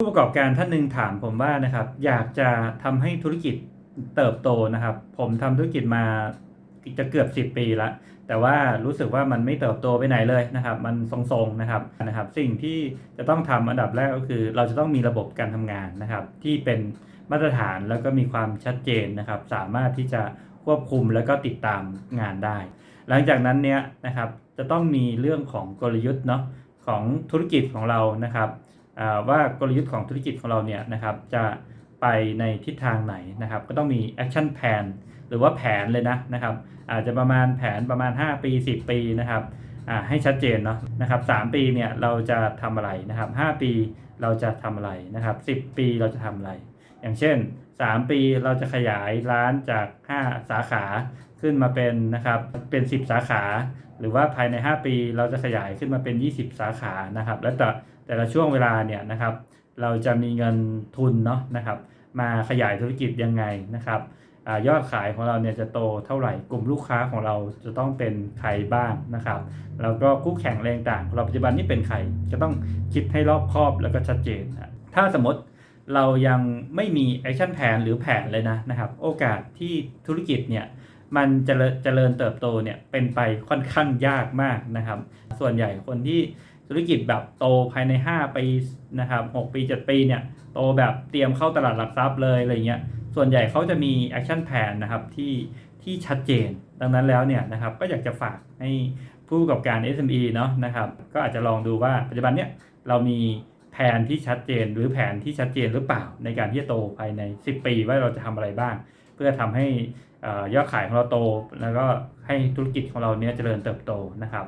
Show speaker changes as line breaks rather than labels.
ผู้ประกอบการท่านหนึ่งถามผมว่านะครับ อยากจะทำให้ธุรกิจเติบโตนะครับ ผมทำธุรกิจมาจะเกือบ10 ปีล้วแต่ว่ารู้สึกว่ามันไม่เติบโตไปไหนเลยนะครับ มันทรงๆนะครับนะครับ สิ่งที่จะต้องทำอันดับแรกก็คือ เราจะต้องมีระบบการทำงานนะครับ ที่เป็นมาตรฐานแล้วก็มีความชัดเจนนะครับ สามารถที่จะควบคุมแล้วก็ติดตามงานได้ หลังจากนั้นเนี่ยนะครับจะต้องมีเรื่องของกลยุทธ์เนาะของธุรกิจของเรานะครับ ว่ากลยุทธ์ของธุรกิจของเราเนี่ยนะครับจะไปในทิศทางไหนนะครับ ก็ต้องมี action plan หรือว่าแผนเลยนะนะครับ อาจจะประมาณแผนประมาณ 5 ปี 10 ปีนะครับให้ชัดเจนเนาะนะครับ3ปีเนี่ยเราจะทำอะไรนะครับ 5 ปีเราจะทำอะไรนะครับ 10 ปีเราจะทำอะไร อย่างเช่น 3 ปีเราจะขยายร้านจาก 5 สาขาขึ้นมาเป็นนะครับเป็น 10 สาขา หรือว่าภายใน 5 ปีเราจะขยายขึ้นมาเป็น 20 สาขานะครับ และแต่ แต่ละช่วงเวลาเนี่ยนะครับ เราจะมีเงินทุนเนาะนะครับ มาขยายธุรกิจยังไงนะครับอยอดขายของเราเนี่ยจะโตเท่าไหร่กลุ่มลูกค้าของเราจะต้องเป็นใครบ้างนะครับแล้วก็คู่แข่งแรงต่างของเราปัจจุบันนี่เป็นใครจะต้องคิดให้รอบคอบแล้วก็ชัดเจน ถ้าสมมติเรายังไม่มีแอคชั่นแผนหรือแผนเลยนะนะครับโอกาสที่ธุรกิจเนี่ยมันจะจริญเจริญเติบโตเนี่ยเป็นไปค่อนข้างยากมากนะครับ ส่วนใหญ่คนที่ ธุรกิจแบบโตภายใน 5 ปีนะครับ6ปี 7 ปีเนี่ยโตแบบเตรียมเข้าตลาดหลักทรัพย์เลยอะไรเงี้ยส่วนใหญ่เขาจะมีแอคชั่นแผนนะครับที่ที่ชัดเจน ดังนั้นแล้วเนี่ยนะครับก็อยากจะฝากให้ผู้ประกอบการ SME เนาะนะครับก็อาจจะลองดูว่าปัจจุบันเนี่ยเรามีแผนที่ชัดเจน หรือแผนที่ชัดเจนหรือเปล่าในการที่จะโตภายใน 10 ปีว่าเราจะทำอะไรบ้าง เพื่อทำให้อ่อยอดขายของเราโต แล้วก็ให้ธุรกิจของเราเนี่ยเจริญเติบโตนะครับ